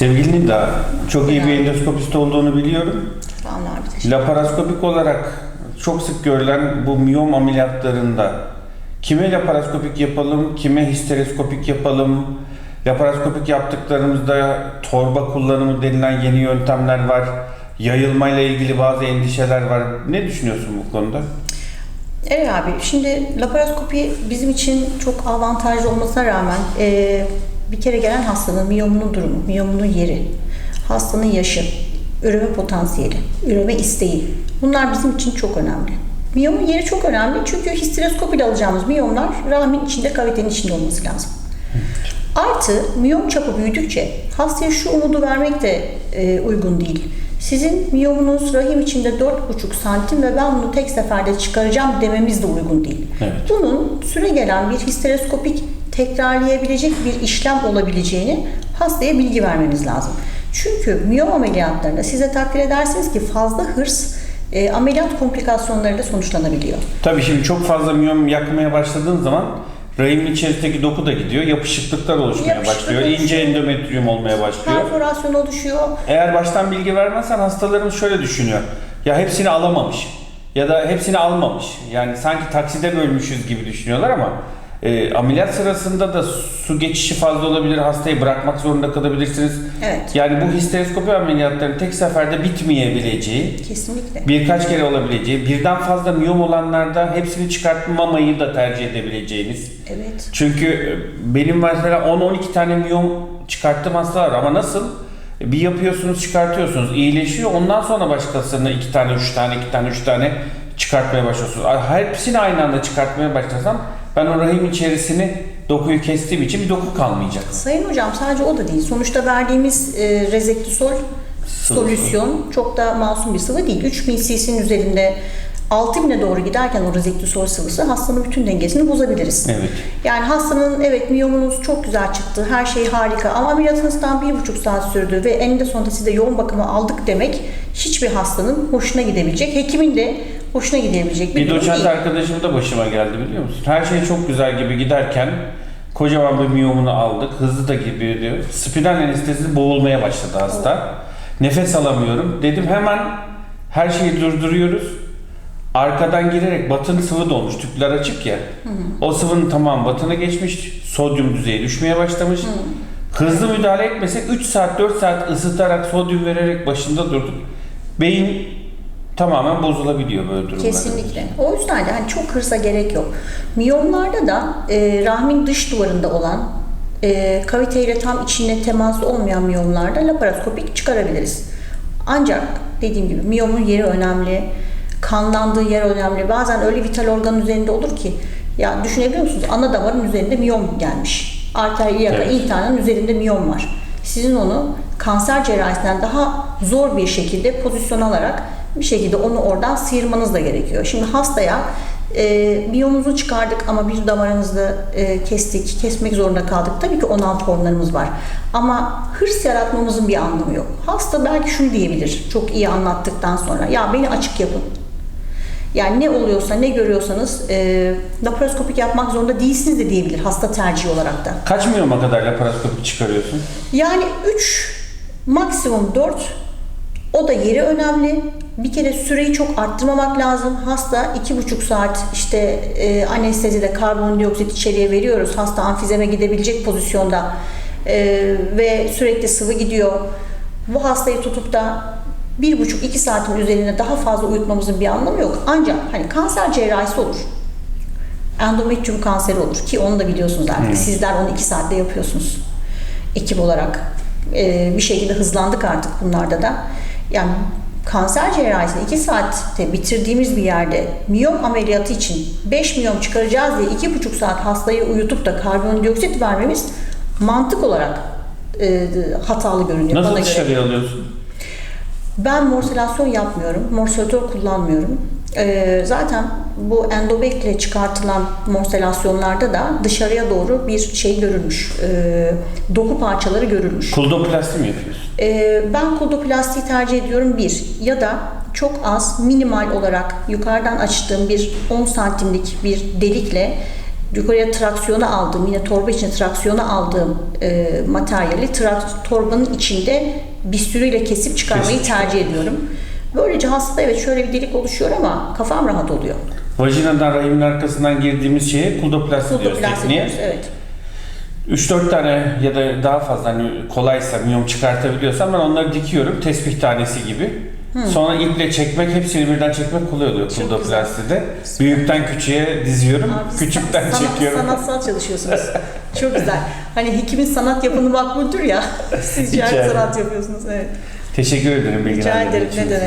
Sevgili Nida, çok iyi bir endoskopist olduğunu biliyorum. Vallahi bir teşekkür Laparoskopik olarak çok sık görülen bu miyom ameliyatlarında kime laparoskopik yapalım, kime histeroskopik yapalım, laparoskopik yaptıklarımızda torba kullanımı denilen yeni yöntemler var. Yayılmayla ilgili bazı endişeler var. Ne düşünüyorsun bu konuda? Evet abi, şimdi laparoskopi bizim için çok avantajlı olmasına rağmen e, bir kere gelen hastanın miyomunun durumu, miyomunun yeri, hastanın yaşı, üreme potansiyeli, üreme isteği bunlar bizim için çok önemli. Miyomun yeri çok önemli çünkü histeroskop ile alacağımız miyomlar rahmin içinde, kavitenin içinde olması lazım. Artı miyom çapı büyüdükçe hastaya şu umudu vermek de e, uygun değil. Sizin miyomunuz rahim içinde 4,5 santim ve ben bunu tek seferde çıkaracağım dememiz de uygun değil. Evet. Bunun süre gelen bir histeroskopik tekrarlayabilecek bir işlem olabileceğini hastaya bilgi vermeniz lazım. Çünkü miyom ameliyatlarında size takdir edersiniz ki fazla hırs e, ameliyat komplikasyonlarıyla sonuçlanabiliyor. Tabii şimdi çok fazla miyom yakmaya başladığın zaman rahimin içerisindeki doku da gidiyor. Yapışıklıklar oluşmaya Yapışıklık başlıyor. oluşuyor. ince endometrium olmaya başlıyor. Perforasyon oluşuyor, Eğer baştan bilgi vermezsen hastalarımız şöyle düşünüyor. Ya hepsini alamamış ya da hepsini almamış. Yani sanki takside bölmüşüz gibi düşünüyorlar ama e, ameliyat sırasında da su geçişi fazla olabilir. Hastayı bırakmak zorunda kalabilirsiniz. Evet. Yani bu histeroskopi ameliyatlarının tek seferde bitmeyebileceği, Kesinlikle. birkaç kere olabileceği, birden fazla miyom olanlarda hepsini çıkartmamayı da tercih edebileceğiniz. Evet. Çünkü e, benim mesela 10-12 tane miyom çıkarttığım hastalar ama nasıl? E, Bir yapıyorsunuz çıkartıyorsunuz iyileşiyor ondan sonra başkasına 2 tane 3 tane 2 tane 3 tane çıkartmaya başlıyorsunuz. Hepsini aynı anda çıkartmaya başlasam ben o rahim içerisini dokuyu kestiğim için bir doku kalmayacak. Sayın hocam sadece o da değil. Sonuçta verdiğimiz e, rezektisol solüsyon çok da masum bir sıvı değil. 3000 cc'nin üzerinde 6000'e doğru giderken o rezektisol sıvısı hastanın bütün dengesini bozabiliriz. Evet. Yani hastanın evet miyomunuz çok güzel çıktı, her şey harika ama ameliyatınızdan bir buçuk saat sürdü ve eninde sonunda size yoğun bakıma aldık demek hiçbir hastanın hoşuna gidebilecek, hekimin de hoşuna gidebilecek bir Bir durum doçent değil. arkadaşım da başıma geldi biliyor musun? Her şey çok güzel gibi giderken kocaman bir miyomunu aldık. Hızlı da gibi diyor. Spinal anestezide boğulmaya başladı hasta. Nefes alamıyorum. Dedim hemen her şeyi durduruyoruz. Arkadan girerek batın sıvı dolmuş. Tüpler açık ya. O sıvının tamam batına geçmiş. Sodyum düzeyi düşmeye başlamış. Hızlı müdahale etmesek 3 saat 4 saat ısıtarak sodyum vererek başında durduk. Beyin tamamen bozulabiliyor böyle durumlarda. Kesinlikle. O yüzden de hani çok hırsa gerek yok. Miyomlarda da e, rahmin dış duvarında olan e, kaviteyle tam içine temas olmayan miyomlarda laparoskopik çıkarabiliriz. Ancak dediğim gibi miyomun yeri önemli, kanlandığı yer önemli. Bazen öyle vital organın üzerinde olur ki ya düşünebiliyor musunuz? Ana damarın üzerinde miyom gelmiş. Arter iliyaka Evet. intihanın üzerinde miyom var. Sizin onu kanser cerrahisinden daha zor bir şekilde pozisyon alarak bir şekilde onu oradan sıyırmanız da gerekiyor. Şimdi hastaya e, miyomunuzu çıkardık ama bir damarınızda e, kestik, kesmek zorunda kaldık. Tabii ki 16 formlarımız var. Ama hırs yaratmamızın bir anlamı yok. Hasta belki şunu diyebilir çok iyi anlattıktan sonra. Ya beni açık yapın. Yani ne oluyorsa, ne görüyorsanız e, laparoskopik yapmak zorunda değilsiniz de diyebilir hasta tercihi olarak da. Kaç miyoma kadar laparoskopi çıkarıyorsun? Yani 3, maksimum 4. O da yeri önemli. Bir kere süreyi çok arttırmamak lazım. Hasta 2,5 saat işte e, anestezide karbondioksit içeriye veriyoruz. Hasta amfizeme gidebilecek pozisyonda e, ve sürekli sıvı gidiyor. Bu hastayı tutup da bir buçuk iki saatin üzerine daha fazla uyutmamızın bir anlamı yok. Ancak hani kanser cerrahisi olur. Endometrium kanseri olur ki onu da biliyorsunuz artık. Sizler onu iki saatte yapıyorsunuz ekip olarak. Ee, bir şekilde hızlandık artık bunlarda da. Yani kanser cerrahisini 2 saatte bitirdiğimiz bir yerde miyom ameliyatı için 5 miyom çıkaracağız diye 2,5 saat hastayı uyutup da karbondioksit vermemiz mantık olarak e, hatalı görünüyor Nasıl dışarıya alıyorsun? Ben morselasyon yapmıyorum. Morselatör kullanmıyorum. Ee, zaten bu endobekle çıkartılan morselasyonlarda da dışarıya doğru bir şey görülmüş. Ee, doku parçaları görülmüş. Kuldoplasti mi yapıyorsun? Ee, ben koldoplastiği tercih ediyorum bir ya da çok az minimal olarak yukarıdan açtığım bir 10 santimlik bir delikle yukarıya traksiyona aldığım, yine torba içine traksiyona aldığım e, materyali trak- torbanın içinde bistürüyle kesip çıkarmayı tercih ediyorum. Böylece hastada evet şöyle bir delik oluşuyor ama kafam rahat oluyor. Vajinadan rahimin arkasından girdiğimiz şeye kuldoplasti diyoruz tekniğe. evet. 3-4 tane ya da daha fazla hani kolaysa miyom çıkartabiliyorsam ben onları dikiyorum tespih tanesi gibi. Sonra iple çekmek, hepsini birden çekmek kolay oluyor Çok kuldoplastide. Büyükten küçüğe diziyorum, Abi küçükten sanat- çekiyorum. Sanatsal çalışıyorsunuz. Çok güzel. Hani hekimin sanat yapını makbuldür ya. Siz Rica ederim. sanat yapıyorsunuz. Evet. Teşekkür ederim Rica bilgilendirdiğiniz ederim. için. Ne demek.